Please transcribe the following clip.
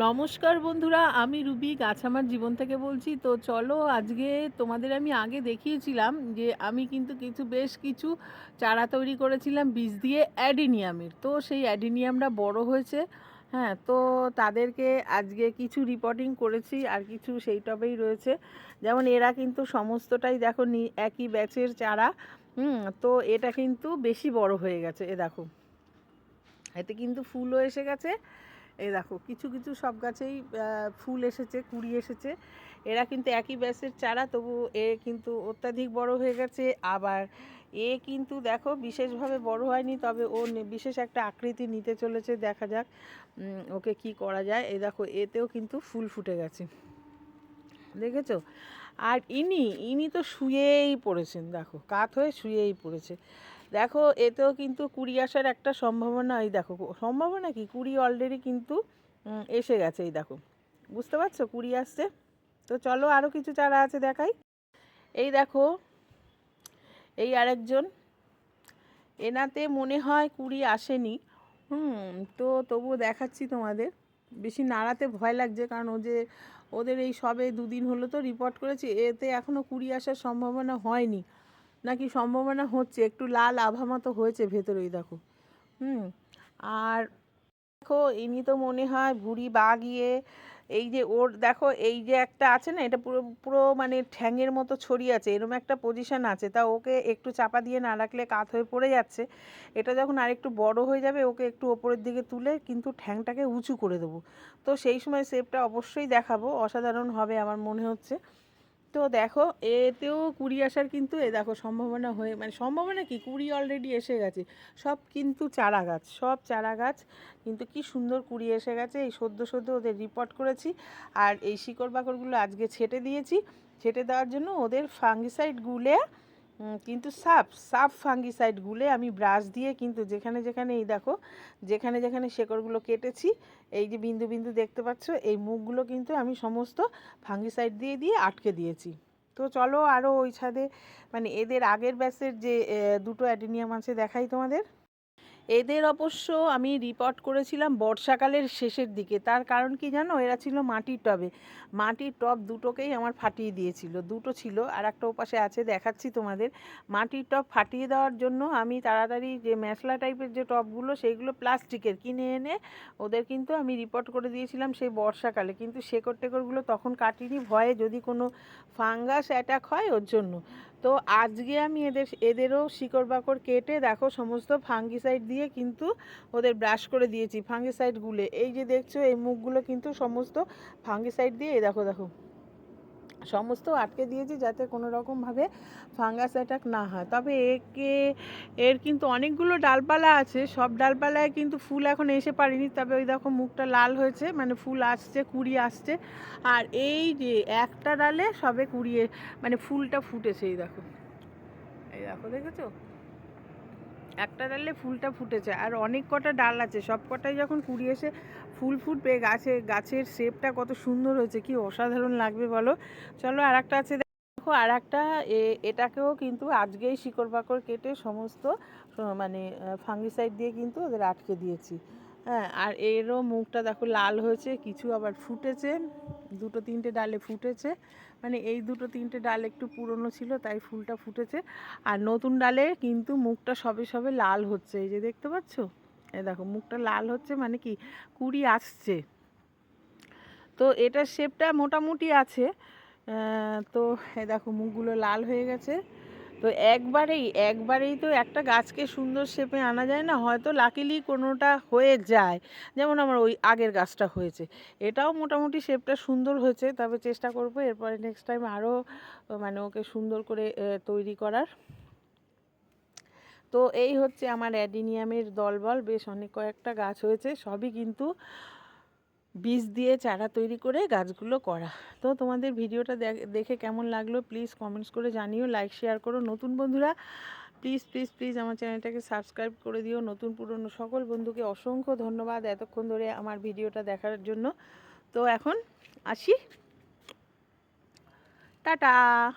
নমস্কার বন্ধুরা, আমি রুবি গাছ আমার জীবন থেকে বলছি। তো চলো আজকে তোমাদের আমি আগে দেখিয়েছিলাম যে আমি কিন্তু কিছু বেশ কিছু চারা তৈরি করেছিলাম বীজ দিয়ে অ্যাডিনিয়ামের। তো সেই অ্যাডিনিয়ামটা বড় হয়েছে হ্যাঁ তো তাদেরকে আজকে কিছু রিপোর্টিং করেছি আর কিছু সেই টবেই রয়েছে। যেমন এরা কিন্তু সমস্তটাই দেখো একই ব্যাচের চারা, হুম, তো এটা কিন্তু বেশি বড় হয়ে গেছে, এ দেখো। এতে কিন্তু ফুলও এসে গেছে এই দেখো, কিছু কিছু সব গাছেই ফুল এসেছে, কুড়ি এসেছে। এরা কিন্তু একই ব্যাসের চারা, তবু এ কিন্তু অত্যাধিক বড় হয়ে গেছে। আবার এ কিন্তু দেখো, বিশেষভাবে বড় হয়নি, তবে ও বিশেষ একটা আকৃতি নিতে চলেছে, দেখা যাক ওকে কি করা যায়। এই দেখো, এতেও কিন্তু ফুল ফুটে গেছে। দেখেছ? আর ইনি ইনি তো শুয়েই পড়েছেন, দেখো, কাত হয়ে শুয়েই পড়েছে। দেখো, এতেও কিন্তু কুড়ি আসার একটা সম্ভাবনা, এই দেখো, সম্ভাবনা কি? কুড়ি অলরেডি কিন্তু এসে গেছে, এই দেখো। বুঝতে পারছ? কুড়ি আসছে। তো চলো আরও কিছু চারা আছে দেখাই। এই দেখো, এই আরেকজন। এনাতে মনে হয় কুড়ি আসেনি। হুম, তো তবুও দেখাচ্ছি তোমাদের। বেশি নাড়াতে ভয় লাগছে, কারণ ও যে, ওদের এই সবে দুদিন হলো তো রিপোর্ট করেছি, এতে এখনও কুড়ি আসার সম্ভাবনা হয়নি। নাকি সম্ভাবনা হচ্ছে? একটু লাল আভা মতো হয়েছে ভেতরেই, দেখো। হুম, আর দেখো, ইনি তো মনে হয় ভুঁড়ি বাগিয়ে, এই যে ওর, দেখো, এই যে একটা আছে না, এটা পুরো পুরো মানে ঠ্যাঙের মতো ছড়িয়ে আছে এরকম একটা পজিশন আছে। তা ওকে একটু চাপা দিয়ে না রাখলে কাত হয়ে পড়ে যাচ্ছে। এটা যখন আরেকটু বড় হয়ে যাবে, ওকে একটু ওপরের দিকে তুলে কিন্তু ঠ্যাংটাকে উঁচু করে দেবো। তো সেই সময় শেপটা অবশ্যই দেখাবো, অসাধারণ হবে আমার মনে হচ্ছে। তো দেখো, এতেও কুড়ি আসার কিন্তু এ দেখো সম্ভাবনা হয়ে মানে সম্ভাবনা কি? কুড়ি অলরেডি এসে গেছে। সব কিন্তু চারা গাছ সব চারা গাছ কিন্তু কি সুন্দর কুড়ি এসে গেছে। এই সদ্য সদ্য ওদের রিপোর্ট করেছি আর এই শিকড় বাকড়গুলো আজকে ছেটে দিয়েছি। ছেটে দেওয়ার জন্য ওদের ফাঙ্গিসাইড গুলে কিন্তু সাপ সাপ ফাঙ্গিসাইড গুলে আমি ব্রাশ দিয়ে কিন্তু যেখানে যেখানে এই দেখো, যেখানে যেখানে শেকড়গুলো কেটেছি, এই যে বিন্দু বিন্দু দেখতে পাচ্ছ, এই মুখগুলো কিন্তু আমি সমস্ত ফাঙ্গিসাইড দিয়ে দিয়ে আটকে দিয়েছি। তো চলো আরও ওই ছাদে মানে এদের আগের ব্যাসের যে দুটো অ্যাডিনিয়াম আছে দেখাই তোমাদের। এদের অবশ্য আমি রিপোর্ট করেছিলাম বর্ষাকালের শেষের দিকে। তার কারণ কি জানো? এরা ছিল মাটির টবে। মাটির টব দুটোকেই আমার ফাটিয়ে দিয়েছিল। দুটো ছিল আর একটা ওপাশে আছে, দেখাচ্ছি তোমাদের। মাটির টব ফাটিয়ে দেওয়ার জন্য আমি তাড়াতাড়ি যে মেশলা টাইপের যে টবগুলো সেইগুলো প্লাস্টিকের কিনে এনে ওদের কিন্তু আমি রিপোর্ট করে দিয়েছিলাম সেই বর্ষাকালে। কিন্তু শেকড় টেকড়গুলো তখন কাটিনি। ভয়ে যদি কোনো ফাঙ্গাস অ্যাটাক হয়, ওর জন্য। তো আজকে আমি এদের, এদেরও শিকড় বাকড় কেটে দেখো সমস্ত ফাঙ্গিসাইড দিয়ে কিন্তু ওদের ব্রাশ করে দিয়েছি ফাঙ্গিসাইড গুলে। এই যে দেখছ, এই মুখগুলো কিন্তু সমস্ত ফাঙ্গিসাইড দিয়ে দেখো দেখো। সমস্ত আটকে দিয়েছি যাতে কোনো রকমভাবে ফাঙ্গাস অ্যাটাক না হয়। তবে একে, এর কিন্তু অনেকগুলো ডালপালা আছে। সব ডালপালায় কিন্তু ফুল এখন এসে পারিনি তবে ওই দেখো মুখটা লাল হয়েছে মানে ফুল আসছে, কুড়ি আসছে। আর এই যে একটা ডালে সবে কুড়িয়ে মানে ফুলটা ফুটেছে, এই দেখো। এই দেখো, দেখেছ? একটা ডালে ফুলটা ফুটেছে। আর অনেক কটা ডাল আছে। সব কটাই যখন কুড়ি এসে ফুল ফুটবে, গাছে, গাছের শেপটা কত সুন্দর হয়েছে, কি অসাধারণ লাগবে বলো? চলো আর একটা আছে, দেখো আর একটা এটাকেও কিন্তু আজকেই শিকড় বাকড় কেটে সমস্ত মানে ফাঙ্গিসাইড দিয়ে কিন্তু ওদের আটকে দিয়েছি। হ্যাঁ আর এরও মুখটা দেখো লাল হয়েছে, কিছু আবার ফুটেছে, দুটো তিনটে ডালে ফুটেছে মানে এই দুটো তিনটে ডাল একটু পুরনো ছিল, তাই ফুলটা ফুটেছে। আর নতুন ডালে কিন্তু মুখটা সবে সবে লাল হচ্ছে, এই যে দেখতে পাচ্ছ? দেখো, মুখটা লাল হচ্ছে মানে কি, কুড়ি আসছে। তো এটার শেপটা মোটামুটি আছে। তো এই দেখো, মুখগুলো লাল হয়ে গেছে। তো একবারেই একবারেই তো একটা গাছকে সুন্দর শেপে আনা যায় না, হয়তো লাকিলি কোনোটা হয়ে যায়। যেমন আমার ওই আগের গাছটা হয়েছে। এটাও মোটামুটি শেপটা সুন্দর হয়েছে, তবে চেষ্টা করব এরপরে নেক্সট টাইম আরও মানে ওকে সুন্দর করে তৈরি করার। তো এই হচ্ছে আমার অ্যাডিনিয়ামের দলবল। বেশ অনেক কয়েকটা গাছ হয়েছে, সবই কিন্তু বীজ দিয়ে চারা তৈরি করে গাছগুলো করা। তো তোমাদের ভিডিওটা দেখ- কেমন লাগল প্লিজ কমেন্টস করে জানিও, লাইক, শেয়ার করো। নতুন বন্ধুরা, প্লিজ প্লিজ প্লিজ আমার চ্যানেলটাকে সাবস্ক্রাইব করে দিও। নতুন পুরনো সকল বন্ধুকে অসংখ্য ধন্যবাদ এতক্ষণ ধরে আমার ভিডিওটা দেখার জন্য। তো এখন আসি। টাটা!